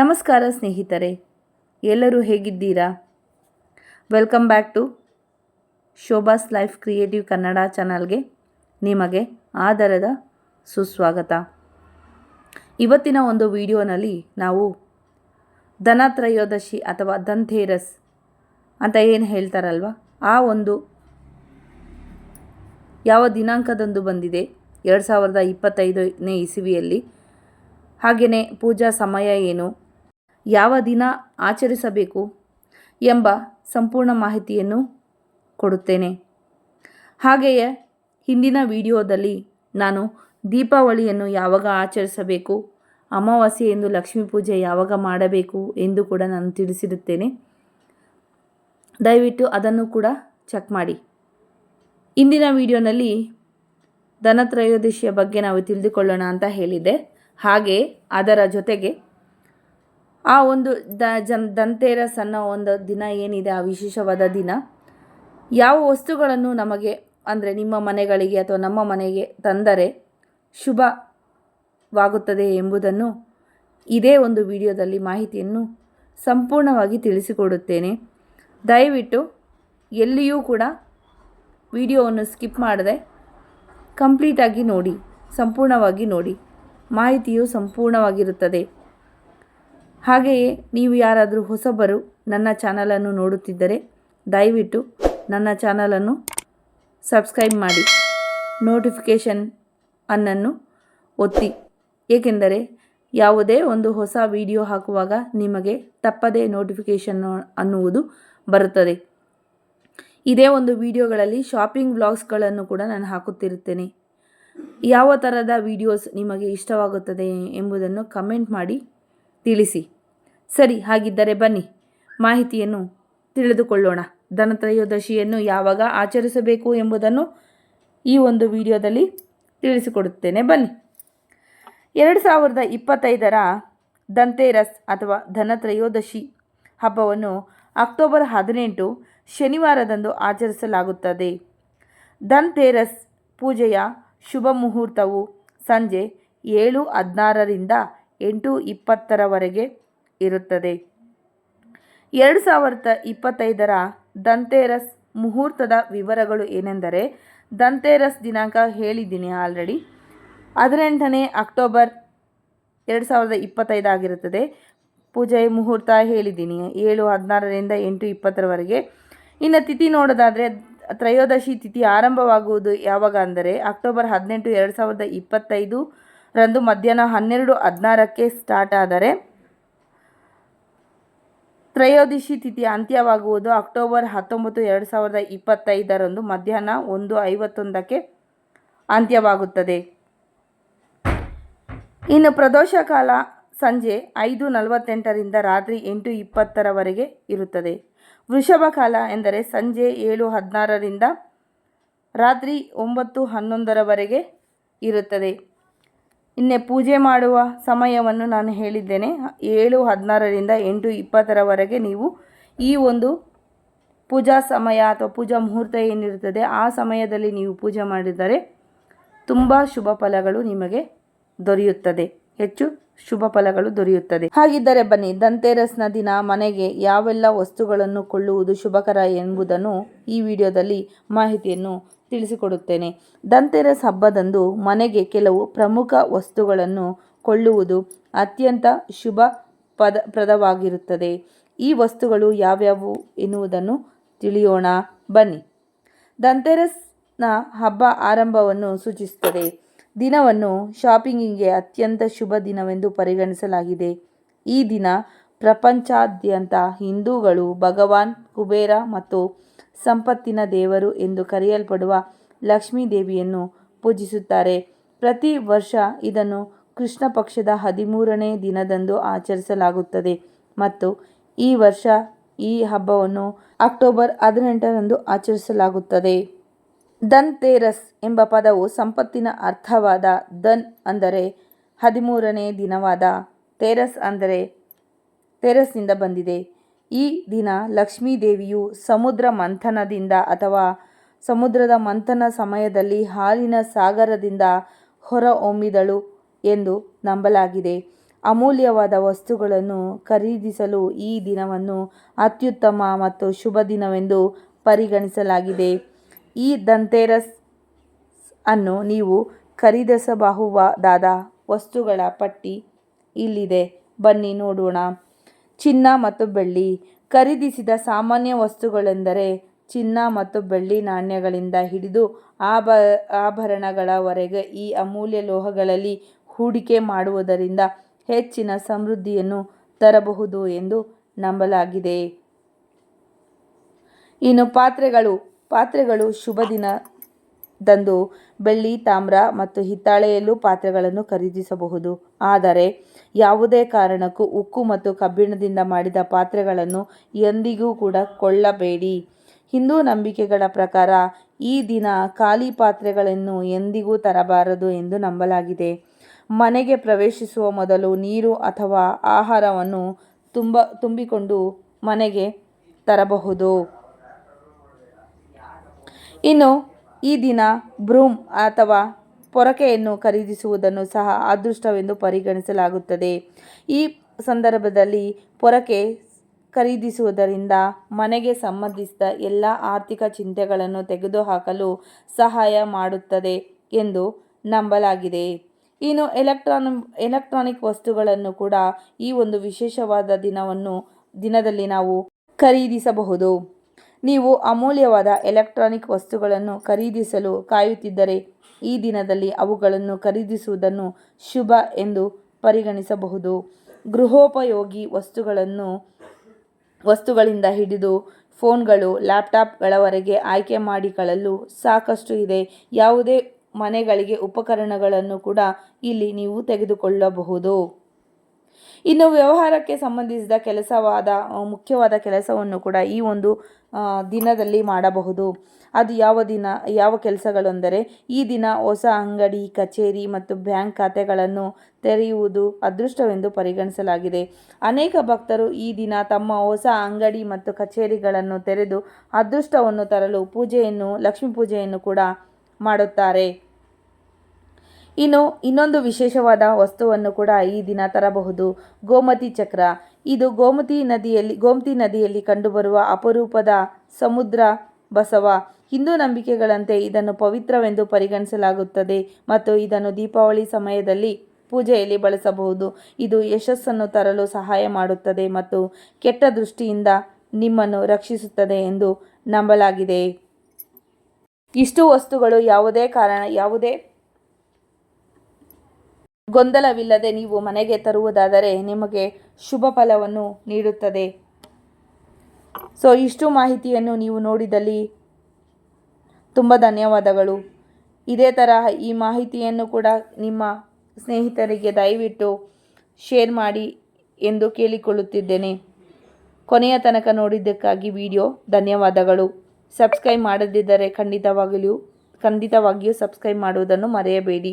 ನಮಸ್ಕಾರ ಸ್ನೇಹಿತರೆ, ಎಲ್ಲರೂ ಹೇಗಿದ್ದೀರಾ? Welcome back to Shobha's life creative Kannada ಚಾನಲ್ಗೆ ನಿಮಗೆ ಆದರದ ಸುಸ್ವಾಗತ. ಇವತ್ತಿನ ಒಂದು ವಿಡಿಯೋನಲ್ಲಿ ನಾವು ಧನತ್ರಯೋದಶಿ ಅಥವಾ ಧನ್ತೇರಸ್ ಅಂತ ಏನು ಹೇಳ್ತಾರಲ್ವ? ಆ ಒಂದು ಯಾವ ದಿನಾಂಕದಂದು ಬಂದಿದೆ? ಎರಡು ಸಾವಿರದ ಇಪ್ಪತ್ತೈದನೇ ಇಸವಿಯಲ್ಲಿ. ಹಾಗೆಯೇ ಪೂಜಾ ಸಮಯ ಏನು? ಯಾವ ದಿನ ಆಚರಿಸಬೇಕು ಎಂಬ ಸಂಪೂರ್ಣ ಮಾಹಿತಿಯನ್ನು ಕೊಡುತ್ತೇನೆ. ಹಾಗೆಯೇ ಹಿಂದಿನ ವಿಡಿಯೋದಲ್ಲಿ ನಾನು ದೀಪಾವಳಿಯನ್ನು ಯಾವಾಗ ಆಚರಿಸಬೇಕು, ಅಮಾವಾಸ್ಯೆ ಎಂದು ಲಕ್ಷ್ಮೀ ಪೂಜೆ ಯಾವಾಗ ಮಾಡಬೇಕು ಎಂದು ಕೂಡ ನಾನು ತಿಳಿಸಿರುತ್ತೇನೆ. ದಯವಿಟ್ಟು ಅದನ್ನು ಕೂಡ ಚೆಕ್ ಮಾಡಿ. ಇಂದಿನ ವಿಡಿಯೋನಲ್ಲಿ ಧನತ್ರಯೋದಶಿಯ ಬಗ್ಗೆ ನಾವು ತಿಳಿದುಕೊಳ್ಳೋಣ ಅಂತ ಹೇಳಿದ್ದೆ. ಹಾಗೆ ಅದರ ಜೊತೆಗೆ ಆ ಒಂದು ದ ಜನ್ ಧನ್ತೇರಸ್ ಅನ್ನೋ ಒಂದು ದಿನ ಏನಿದೆ, ಆ ವಿಶೇಷವಾದ ದಿನ? ಯಾವ ವಸ್ತುಗಳನ್ನು ನಮಗೆ, ಅಂದರೆ ನಿಮ್ಮ ಮನೆಗಳಿಗೆ ಅಥವಾ ನಮ್ಮ ಮನೆಗೆ ತಂದರೆ ಶುಭವಾಗುತ್ತದೆ ಎಂಬುದನ್ನು ಇದೇ ಒಂದು ವಿಡಿಯೋದಲ್ಲಿ ಮಾಹಿತಿಯನ್ನು ಸಂಪೂರ್ಣವಾಗಿ ತಿಳಿಸಿಕೊಡುತ್ತೇನೆ. ದಯವಿಟ್ಟು ಎಲ್ಲಿಯೂ ಕೂಡ ವಿಡಿಯೋವನ್ನು ಸ್ಕಿಪ್ ಮಾಡದೆ ಕಂಪ್ಲೀಟಾಗಿ ನೋಡಿ, ಸಂಪೂರ್ಣವಾಗಿ ನೋಡಿ. ಮಾಹಿತಿಯು ಸಂಪೂರ್ಣವಾಗಿರುತ್ತದೆ. ಹಾಗೆಯೇ ನೀವು ಯಾರಾದರೂ ಹೊಸಬರು ನನ್ನ ಚಾನಲನ್ನು ನೋಡುತ್ತಿದ್ದರೆ ದಯವಿಟ್ಟು ನನ್ನ ಚಾನಲನ್ನು ಸಬ್ಸ್ಕ್ರೈಬ್ ಮಾಡಿ. ನೋಟಿಫಿಕೇಷನ್ ಅನ್ನನ್ನು ಒತ್ತಿ. ಏಕೆಂದರೆ ಯಾವುದೇ ಒಂದು ಹೊಸ ವಿಡಿಯೋ ಹಾಕುವಾಗ ನಿಮಗೆ ತಪ್ಪದೇ ನೋಟಿಫಿಕೇಷನ್ ಅನ್ನುವುದು ಬರುತ್ತದೆ. ಇದೇ ಒಂದು ವಿಡಿಯೋಗಳಲ್ಲಿ ಶಾಪಿಂಗ್ ವ್ಲಾಗ್ಸ್ಗಳನ್ನು ಕೂಡ ನಾನು ಹಾಕುತ್ತಿರುತ್ತೇನೆ. ಯಾವ ಥರದ ವಿಡಿಯೋಸ್ ನಿಮಗೆ ಇಷ್ಟವಾಗುತ್ತದೆ ಎಂಬುದನ್ನು ಕಮೆಂಟ್ ಮಾಡಿ ತಿಳಿಸಿ. ಸರಿ, ಹಾಗಿದ್ದರೆ ಬನ್ನಿ. ಮಾಹಿತಿಯನ್ನು ತಿಳಿದುಕೊಳ್ಳೋಣ. ಧನತ್ರಯೋದಶಿಯನ್ನು ಯಾವಾಗ ಆಚರಿಸಬೇಕು ಎಂಬುದನ್ನು ಈ ಒಂದು ವಿಡಿಯೋದಲ್ಲಿ ತಿಳಿಸಿಕೊಡುತ್ತೇನೆ. ಬನ್ನಿ. ಎರಡು ಸಾವಿರದ ಇಪ್ಪತ್ತೈದರ ಧನ್ತೇರಸ್ ಅಥವಾ ಧನತ್ರಯೋದಶಿ ಹಬ್ಬವನ್ನು ಅಕ್ಟೋಬರ್ ಹದಿನೆಂಟು ಶನಿವಾರದಂದು ಆಚರಿಸಲಾಗುತ್ತದೆ. ಧನ್ತೇರಸ್ ಪೂಜೆಯ ಶುಭ ಮುಹೂರ್ತವು ಸಂಜೆ ಏಳು ಹದಿನಾರರಿಂದ ಎಂಟು ಇಪ್ಪತ್ತರವರೆಗೆ ಇರುತ್ತದೆ. ಎರಡು ಸಾವಿರದ ಇಪ್ಪತ್ತೈದರ ದಂತೇರಸ್ ಮುಹೂರ್ತದ ವಿವರಗಳು ಏನೆಂದರೆ ದಂತೇರಸ್ ದಿನಾಂಕ ಹೇಳಿದ್ದೀನಿ ಆಲ್ರೆಡಿ. ಹದಿನೆಂಟನೇ ಅಕ್ಟೋಬರ್ ಎರಡು ಸಾವಿರದ ಇಪ್ಪತ್ತೈದಾಗಿರುತ್ತದೆ ಪೂಜೆ ಮುಹೂರ್ತ ಹೇಳಿದ್ದೀನಿ, ಏಳು, ಹದಿನಾರರಿಂದ ಎಂಟು, ಇಪ್ಪತ್ತರವರೆಗೆ. ಇನ್ನು ತಿಥಿ ನೋಡೋದಾದರೆ, ತ್ರಯೋದಶಿ ತಿಥಿ ಆರಂಭವಾಗುವುದು ಯಾವಾಗ ಅಂದರೆ, ಅಕ್ಟೋಬರ್ ಹದಿನೆಂಟು ಎರಡು ಸಾವಿರದ ಇಪ್ಪತ್ತೈದು ರಂದು ಮಧ್ಯಾಹ್ನ ಹನ್ನೆರಡು ಹದಿನಾರಕ್ಕೆ ಸ್ಟಾರ್ಟ್ ಆದರೆ ತ್ರಯೋದಶಿ ತಿಥಿ ಅಂತ್ಯವಾಗುವುದು ಅಕ್ಟೋಬರ್ ಹತ್ತೊಂಬತ್ತು, ಎರಡು ಸಾವಿರದ ಇಪ್ಪತ್ತೈದರಂದು ಮಧ್ಯಾಹ್ನ ಒಂದು ಐವತ್ತೊಂದಕ್ಕೆ ಅಂತ್ಯವಾಗುತ್ತದೆ. ಇನ್ನು ಪ್ರದೋಷ ಕಾಲ ಸಂಜೆ ಐದು ನಲವತ್ತೆಂಟರಿಂದ ರಾತ್ರಿ ಎಂಟು ಇಪ್ಪತ್ತರವರೆಗೆ ಇರುತ್ತದೆ. ವೃಷಭ ಕಾಲ ಎಂದರೆ ಸಂಜೆ ಏಳು ಹದಿನಾರರಿಂದ ರಾತ್ರಿ ಒಂಬತ್ತು ಹನ್ನೊಂದರವರೆಗೆ ಇರುತ್ತದೆ. ಇನ್ನೇ ಪೂಜೆ ಮಾಡುವ ಸಮಯವನ್ನು ನಾನು ಹೇಳಿದ್ದೇನೆ. ಏಳು, ಹದಿನಾರರಿಂದ ಎಂಟು, ಇಪ್ಪತ್ತರವರೆಗೆ ನೀವು ಈ ಒಂದು ಪೂಜಾ ಸಮಯ ಅಥವಾ ಪೂಜಾ ಮುಹೂರ್ತ ಏನಿರುತ್ತದೆ, ಆ ಸಮಯದಲ್ಲಿ ನೀವು ಪೂಜೆ ಮಾಡಿದರೆ ತುಂಬ ಶುಭ ಫಲಗಳು ನಿಮಗೆ ದೊರೆಯುತ್ತದೆ. ಹೆಚ್ಚು ಶುಭ ಫಲಗಳು ದೊರೆಯುತ್ತದೆ. ಹಾಗಿದ್ದರೆ ಬನ್ನಿ ದಂತೆರಸ್ನ ದಿನ ಮನೆಗೆ ಯಾವೆಲ್ಲ ವಸ್ತುಗಳನ್ನು ಕೊಳ್ಳುವುದು ಶುಭಕರ ಎಂಬುದನ್ನು ಈ ವಿಡಿಯೋದಲ್ಲಿ ಮಾಹಿತಿಯನ್ನು ತಿಳಿಸಿಕೊಡುತ್ತೇನೆ. ದಂತೆರಸ್ ಹಬ್ಬದಂದು ಮನೆಗೆ ಕೆಲವು ಪ್ರಮುಖ ವಸ್ತುಗಳನ್ನು ಕೊಳ್ಳುವುದು ಅತ್ಯಂತ ಶುಭ ಪದ, ಪ್ರದವಾಗಿರುತ್ತದೆ. ಈ ವಸ್ತುಗಳು ಯಾವ್ಯಾವು ಎನ್ನುವುದನ್ನು ತಿಳಿಯೋಣ. ಬನ್ನಿ. ದಂತೆರಸ್ನ ಹಬ್ಬ ಆರಂಭವನ್ನು ಸೂಚಿಸುತ್ತದೆ. ದಿನವನ್ನು ಶಾಪಿಂಗಿಗೆ ಅತ್ಯಂತ ಶುಭ ದಿನವೆಂದು ಪರಿಗಣಿಸಲಾಗಿದೆ. ಈ ದಿನ ಪ್ರಪಂಚಾದ್ಯಂತ ಹಿಂದೂಗಳು ಭಗವಾನ್ ಕುಬೇರ ಮತ್ತು ಸಂಪತ್ತಿನ ದೇವರು ಎಂದು ಕರೆಯಲ್ಪಡುವ ಲಕ್ಷ್ಮೀ ದೇವಿಯನ್ನು ಪೂಜಿಸುತ್ತಾರೆ. ಪ್ರತಿ ವರ್ಷ ಇದನ್ನು ಕೃಷ್ಣ ಪಕ್ಷದ ಹದಿಮೂರನೇ ದಿನದಂದು ಆಚರಿಸಲಾಗುತ್ತದೆ. ಮತ್ತು ಈ ವರ್ಷ ಈ ಹಬ್ಬವನ್ನು ಅಕ್ಟೋಬರ್ ಹದಿನೆಂಟರಂದು ಆಚರಿಸಲಾಗುತ್ತದೆ. ದಂತೇರಸ್ ಎಂಬ ಪದವು ಸಂಪತ್ತಿನ ಅರ್ಥವಾದ ಧನ್ ಅಂದರೆ ಹದಿಮೂರನೇ ದಿನವಾದ ತೇರಸ್ ಅಂದರೆ ತೇರಸ್ನಿಂದ ಬಂದಿದೆ. ಈ ದಿನ ಲಕ್ಷ್ಮೀ ದೇವಿಯು ಸಮುದ್ರ ಮಂಥನದಿಂದ ಅಥವಾ ಸಮುದ್ರದ ಮಂಥನ ಸಮಯದಲ್ಲಿ ಹಾಲಿನ ಸಾಗರದಿಂದ ಹೊರಹೊಮ್ಮಿದಳು ಎಂದು ನಂಬಲಾಗಿದೆ. ಅಮೂಲ್ಯವಾದ ವಸ್ತುಗಳನ್ನು ಖರೀದಿಸಲು ಈ ದಿನವನ್ನು ಅತ್ಯುತ್ತಮ ಮತ್ತು ಶುಭ ದಿನವೆಂದು ಪರಿಗಣಿಸಲಾಗಿದೆ. ಈ ದಂತೇರಸ್ ಅನ್ನು ನೀವು ಖರೀದಿಸಬಹುದಾದ ವಸ್ತುಗಳ ಪಟ್ಟಿ ಇಲ್ಲಿದೆ. ಬನ್ನಿ ನೋಡೋಣ. ಚಿನ್ನ ಮತ್ತು ಬೆಳ್ಳಿ. ಖರೀದಿಸಿದ ಸಾಮಾನ್ಯ ವಸ್ತುಗಳೆಂದರೆ ಚಿನ್ನ ಮತ್ತು ಬೆಳ್ಳಿ ನಾಣ್ಯಗಳಿಂದ ಹಿಡಿದು ಆಭ, ಆಭರಣಗಳವರೆಗೆ ಈ ಅಮೂಲ್ಯ ಲೋಹಗಳಲ್ಲಿ ಹೂಡಿಕೆ ಮಾಡುವುದರಿಂದ ಹೆಚ್ಚಿನ ಸಮೃದ್ಧಿಯನ್ನು ತರಬಹುದು ಎಂದು ನಂಬಲಾಗಿದೆ. ಇನ್ನು ಪಾತ್ರೆಗಳು ಪಾತ್ರೆಗಳು ಶುಭ ದಿನದಂದು ಬೆಳ್ಳಿ, ತಾಮ್ರ ಮತ್ತು ಹಿತ್ತಾಳೆಯಲ್ಲೂ ಪಾತ್ರೆಗಳನ್ನು ಖರೀದಿಸಬಹುದು. ಆದರೆ ಯಾವುದೇ ಕಾರಣಕ್ಕೂ ಉಕ್ಕು ಮತ್ತು ಕಬ್ಬಿಣದಿಂದ ಮಾಡಿದ ಪಾತ್ರೆಗಳನ್ನು ಎಂದಿಗೂ ಕೂಡ ಕೊಳ್ಳಬೇಡಿ. ಹಿಂದೂ ನಂಬಿಕೆಗಳ ಪ್ರಕಾರ ಈ ದಿನ ಖಾಲಿ ಪಾತ್ರೆಗಳನ್ನು ಎಂದಿಗೂ ತರಬಾರದು ಎಂದು ನಂಬಲಾಗಿದೆ. ಮನೆಗೆ ಪ್ರವೇಶಿಸುವ ಮೊದಲು ನೀರು ಅಥವಾ ಆಹಾರವನ್ನು ತುಂಬ, ತುಂಬಿಕೊಂಡು ಮನೆಗೆ ತರಬಹುದು. ಇನ್ನು ಈ ದಿನ ಬ್ರೂಮ್ ಅಥವಾ ಪೊರಕೆಯನ್ನು ಖರೀದಿಸುವುದನ್ನು ಸಹ ಅದೃಷ್ಟವೆಂದು ಪರಿಗಣಿಸಲಾಗುತ್ತದೆ. ಈ ಸಂದರ್ಭದಲ್ಲಿ ಪೊರಕೆ ಖರೀದಿಸುವುದರಿಂದ ಮನೆಗೆ ಸಂಬಂಧಿಸಿದ ಎಲ್ಲ ಆರ್ಥಿಕ ಚಿಂತೆಗಳನ್ನು ತೆಗೆದುಹಾಕಲು ಸಹಾಯ ಮಾಡುತ್ತದೆ ಎಂದು ನಂಬಲಾಗಿದೆ. ಇನ್ನು ಎಲೆಕ್ಟ್ರಾನ್, ಎಲೆಕ್ಟ್ರಾನಿಕ್ ವಸ್ತುಗಳನ್ನು ಕೂಡ ಈ ಒಂದು ವಿಶೇಷವಾದ ದಿನವನ್ನು, ದಿನದಲ್ಲಿ ನಾವು ಖರೀದಿಸಬಹುದು. ನೀವು ಅಮೂಲ್ಯವಾದ ಎಲೆಕ್ಟ್ರಾನಿಕ್ ವಸ್ತುಗಳನ್ನು ಖರೀದಿಸಲು ಕಾಯುತ್ತಿದ್ದರೆ ಈ ದಿನದಲ್ಲಿ ಅವುಗಳನ್ನು ಖರೀದಿಸುವುದನ್ನು ಶುಭ ಎಂದು ಪರಿಗಣಿಸಬಹುದು. ಗೃಹೋಪಯೋಗಿ ವಸ್ತುಗಳನ್ನು, ವಸ್ತುಗಳಿಂದ ಹಿಡಿದು ಫೋನ್ಗಳು, ಲ್ಯಾಪ್ಟಾಪ್ಗಳವರೆಗೆ ಆಯ್ಕೆ ಮಾಡಿಕೊಳ್ಳಲು ಸಾಕಷ್ಟು ಇದೆ. ಯಾವುದೇ ಮನೆಗಳಿಗೆ ಉಪಕರಣಗಳನ್ನು ಕೂಡ ಇಲ್ಲಿ ನೀವು ತೆಗೆದುಕೊಳ್ಳಬಹುದು. ಇನ್ನು ವ್ಯವಹಾರಕ್ಕೆ ಸಂಬಂಧಿಸಿದ ಕೆಲಸವಾದ ಮುಖ್ಯವಾದ ಕೆಲಸವನ್ನು ಕೂಡ ಈ ಒಂದು ದಿನದಲ್ಲಿ ಮಾಡಬಹುದು. ಅದು ಯಾವ ದಿನ, ಯಾವ ಕೆಲಸಗಳೆಂದರೆ ಈ ದಿನ ಹೊಸ ಅಂಗಡಿ, ಕಚೇರಿ ಮತ್ತು ಬ್ಯಾಂಕ್ ಖಾತೆಗಳನ್ನು ತೆರೆಯುವುದು ಅದೃಷ್ಟವೆಂದು ಪರಿಗಣಿಸಲಾಗಿದೆ. ಅನೇಕ ಭಕ್ತರು ಈ ದಿನ ತಮ್ಮ ಹೊಸ ಅಂಗಡಿ ಮತ್ತು ಕಚೇರಿಗಳನ್ನು ತೆರೆದು ಅದೃಷ್ಟವನ್ನು ತರಲು ಪೂಜೆಯನ್ನು, ಲಕ್ಷ್ಮೀ ಪೂಜೆಯನ್ನು ಕೂಡ ಮಾಡುತ್ತಾರೆ. ಇನ್ನು ಇನ್ನೊಂದು ವಿಶೇಷವಾದ ವಸ್ತುವನ್ನು ಕೂಡ ಈ ದಿನ ತರಬಹುದು. ಗೋಮತಿ ಚಕ್ರ. ಇದು ಗೋಮತಿ ನದಿಯಲ್ಲಿ ಗೋಮತಿ ನದಿಯಲ್ಲಿ ಕಂಡುಬರುವ ಅಪರೂಪದ ಸಮುದ್ರ ಬಸವ. ಹಿಂದೂ ನಂಬಿಕೆಗಳಂತೆ ಇದನ್ನು ಪವಿತ್ರವೆಂದು ಪರಿಗಣಿಸಲಾಗುತ್ತದೆ ಮತ್ತು ಇದನ್ನು ದೀಪಾವಳಿ ಸಮಯದಲ್ಲಿ ಪೂಜೆಯಲ್ಲಿ ಬಳಸಬಹುದು. ಇದು ಯಶಸ್ಸನ್ನು ತರಲು ಸಹಾಯ ಮಾಡುತ್ತದೆ ಮತ್ತು ಕೆಟ್ಟ ದೃಷ್ಟಿಯಿಂದ ನಿಮ್ಮನ್ನು ರಕ್ಷಿಸುತ್ತದೆ ಎಂದು ನಂಬಲಾಗಿದೆ. ಇಷ್ಟು ವಸ್ತುಗಳು ಯಾವುದೇ ಕಾರಣ, ಯಾವುದೇ ಗೊಂದಲವಿಲ್ಲದೆ ನೀವು ಮನೆಗೆ ತರುವುದಾದರೆ ನಿಮಗೆ ಶುಭ ಫಲವನ್ನು ನೀಡುತ್ತದೆ. ಸೊ, ಇಷ್ಟು ಮಾಹಿತಿಯನ್ನು ನೀವು ನೋಡಿದಲ್ಲಿ ತುಂಬ ಧನ್ಯವಾದಗಳು. ಇದೇ ತರಹ ಈ ಮಾಹಿತಿಯನ್ನು ಕೂಡ ನಿಮ್ಮ ಸ್ನೇಹಿತರಿಗೆ ದಯವಿಟ್ಟು ಶೇರ್ ಮಾಡಿ ಎಂದು ಕೇಳಿಕೊಳ್ಳುತ್ತಿದ್ದೇನೆ. ಕೊನೆಯ ತನಕ ನೋಡಿದ್ದಕ್ಕಾಗಿ ವಿಡಿಯೋ ಧನ್ಯವಾದಗಳು. ಸಬ್ಸ್ಕ್ರೈಬ್ ಮಾಡದಿದ್ದರೆ ಖಂಡಿತವಾಗಲೂ ಖಂಡಿತವಾಗಿಯೂ ಸಬ್ಸ್ಕ್ರೈಬ್ ಮಾಡುವುದನ್ನು ಮರೆಯಬೇಡಿ.